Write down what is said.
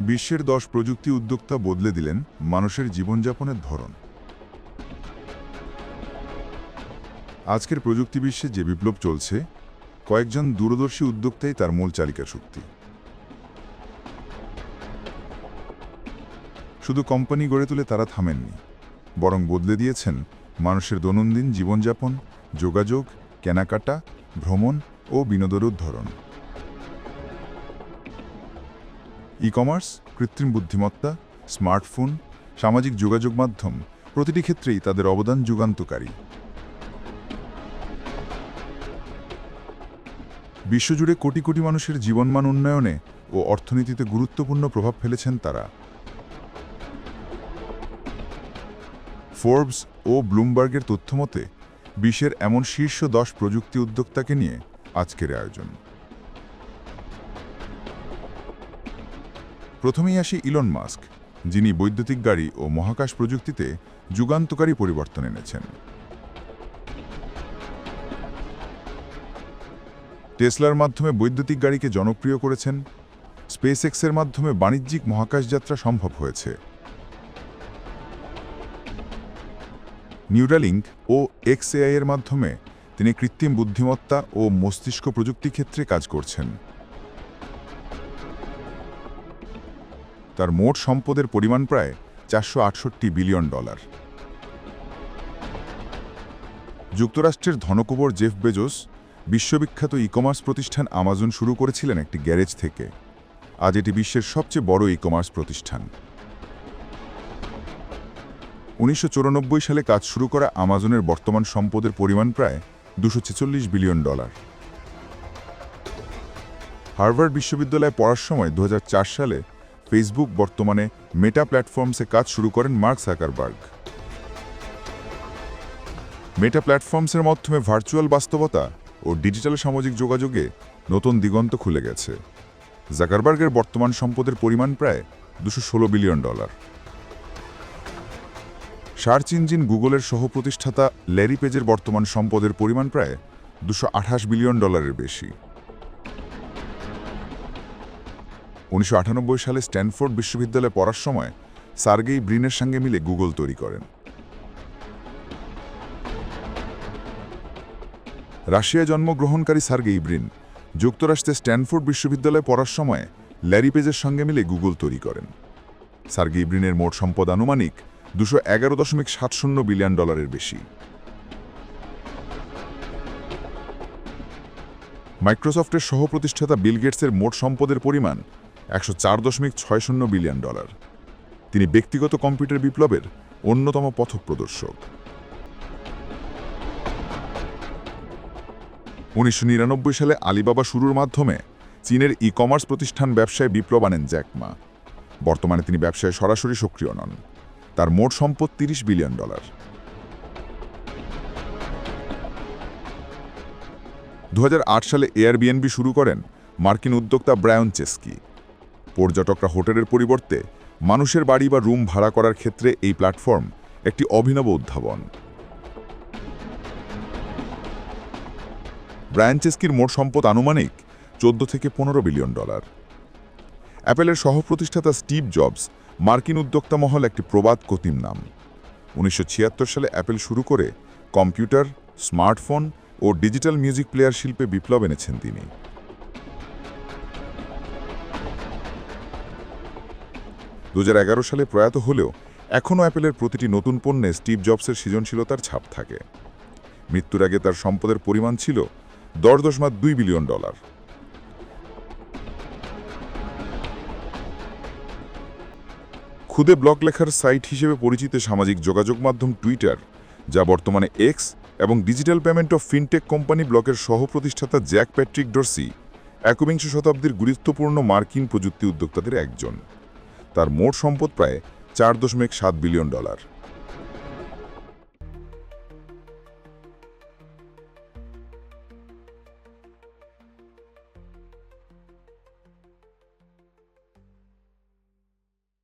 বিশ্বের দশ প্রযুক্তি উদ্যোক্তা বদলে দিলেন মানুষের জীবনযাপনের ধরন। আজকের প্রযুক্তি বিশ্বে যে বিপ্লব চলছে, কয়েকজন দূরদর্শী উদ্যোক্তাই তার মূল চালিকা শক্তি। শুধু কোম্পানি গড়ে তুলে তারা থামেননি, বরং বদলে দিয়েছেন মানুষের দৈনন্দিন জীবনযাপন, যোগাযোগ, কেনাকাটা, ভ্রমণ ও বিনোদনের ধরন। ই কমার্স কৃত্রিম বুদ্ধিমত্তা স্মার্টফোন সামাজিক যোগাযোগ মাধ্যম, প্রতিটি ক্ষেত্রেই তাদের অবদান যুগান্তকারী। বিশ্বজুড়ে কোটি কোটি মানুষের জীবনমান উন্নয়নে ও অর্থনীতিতে গুরুত্বপূর্ণ প্রভাব ফেলেছেন তারা। ফোর্বস ও ব্লুমবার্গের তথ্যমতে, বিশ্বের এমন শীর্ষ দশ প্রযুক্তি উদ্যোক্তাকে নিয়ে আজকের আয়োজন। প্রথমেই আসি ইলন মাস্ক যিনি বৈদ্যুতিক গাড়ি ও মহাকাশ প্রযুক্তিতে যুগান্তকারী পরিবর্তন এনেছেন। টেসলার মাধ্যমে বৈদ্যুতিক গাড়িকে জনপ্রিয় করেছেন। স্পেস এক্সের মাধ্যমে বাণিজ্যিক মহাকাশ যাত্রা সম্ভব হয়েছে। নিউরালিঙ্ক ও এক্সএআই এর মাধ্যমে তিনি কৃত্রিম বুদ্ধিমত্তা ও মস্তিষ্ক প্রযুক্তি ক্ষেত্রে কাজ করছেন। তার মোট সম্পদের পরিমাণ প্রায় চারশো আটষট্টি বিলিয়ন ডলার। যুক্তরাষ্ট্রের ধনকুবর জেফ বেজোস বিশ্ববিখ্যাত ই কমার্স প্রতিষ্ঠান আমাজন শুরু করেছিলেন একটি গ্যারেজ থেকে। আজ এটি বিশ্বের সবচেয়ে বড় ই কমার্স প্রতিষ্ঠান। উনিশশো চুরানব্বই সালে কাজ শুরু করা আমাজনের বর্তমান সম্পদের পরিমাণ প্রায় দুশো বিলিয়ন ডলার। হার্ভার্ড বিশ্ববিদ্যালয়ে পড়ার সময় দু হাজার চার সালে ফেসবুক বর্তমানে মেটা প্ল্যাটফর্মসে কাজ শুরু করেন মার্ক সাকারবার্গ। মেটা প্ল্যাটফর্মসের মাধ্যমে ভার্চুয়াল বাস্তবতা ও ডিজিটাল সামাজিক যোগাযোগে নতুন দিগন্ত খুলে গেছে। জাকারবার্গের বর্তমান সম্পদের পরিমাণ প্রায় দুশো বিলিয়ন ডলার। সার্চ ইঞ্জিন গুগলের সহপ্রতিষ্ঠাতা ল্যারি পেজের বর্তমান সম্পদের পরিমাণ প্রায় দুশো বিলিয়ন ডলারের বেশি। উনিশশো আটানব্বই সালে স্ট্যানফোর্ড বিশ্ববিদ্যালয়ে পড়ার সময় সার্গেই ব্রিনের সঙ্গে মিলে গুগল তৈরি করেন। রাশিয়ায় জন্মগ্রহণকারী সার্গেই ব্রিন যুক্তরাষ্ট্রে স্ট্যানফোর্ড বিশ্ববিদ্যালয়ে পড়ার সময় ল্যারি পেজের সঙ্গে মিলে গুগল তৈরি করেন। সার্গেই ব্রিনের মোট সম্পদ আনুমানিক দুশো এগারো দশমিক সাত শূন্য বিলিয়ন ডলারের বেশি। মাইক্রোসফটের সহপ্রতিষ্ঠাতা বিল গেটসের মোট সম্পদের পরিমাণ একশো চার দশমিক ছয় শূন্য বিলিয়ন ডলার। তিনি ব্যক্তিগত কম্পিউটার বিপ্লবের অন্যতম পথপ্রদর্শক উনিশশো নিরানব্বই সালে আলিবাবা শুরুর মাধ্যমে চীনের ই কমার্স প্রতিষ্ঠান ব্যবসায় বিপ্লব আনেন জ্যাকমা। বর্তমানে তিনি ব্যবসায় সরাসরি সক্রিয় নন। তার মোট সম্পদ তিরিশ বিলিয়ন ডলার। দু হাজার আট সালে এয়ারবিএনবি শুরু করেন মার্কিন উদ্যোক্তা ব্রায়ন চেস্কি। পর্যটকরা হোটেলের পরিবর্তে মানুষের বাড়ি বা রুম ভাড়া করার ক্ষেত্রে এই প্ল্যাটফর্ম একটি অভিনব উদ্ভাবন। ব্রায়ান চেস্কির মোট সম্পদ আনুমানিক চোদ্দ থেকে পনেরো বিলিয়ন ডলার। অ্যাপেলের সহপ্রতিষ্ঠাতা স্টিভ জবস মার্কিন উদ্যোক্তা মহল একটি প্রবাদ কতিম নাম। উনিশশো ছিয়াত্তর সালে অ্যাপেল শুরু করে কম্পিউটার, স্মার্টফোন ও ডিজিটাল মিউজিক প্লেয়ার শিল্পে বিপ্লব এনেছেন তিনি। দু হাজার এগারো সালে প্রয়াত হলেও এখনও অ্যাপেলের প্রতিটি নতুন পণ্যে স্টিভ জবসের সৃজনশীলতার ছাপ থাকে। মৃত্যুর আগে তার সম্পদের পরিমাণ ছিল দশ দশমাত দুই বিলিয়ন ডলার। খুদে ব্লগ লেখার সাইট হিসেবে পরিচিত সামাজিক যোগাযোগ মাধ্যম টুইটার, যা বর্তমানে এক্স এবং digital payment of fintech company ব্লকের সহ-প্রতিষ্ঠাতা জ্যাক প্যাট্রিক ডরসি, একবিংশ শতাব্দীর গুরুত্বপূর্ণ মার্কিন প্রযুক্তি উদ্যোক্তাদের একজন। তার মোট সম্পদ প্রায় চার দশমিক সাত বিলিয়ন ডলার।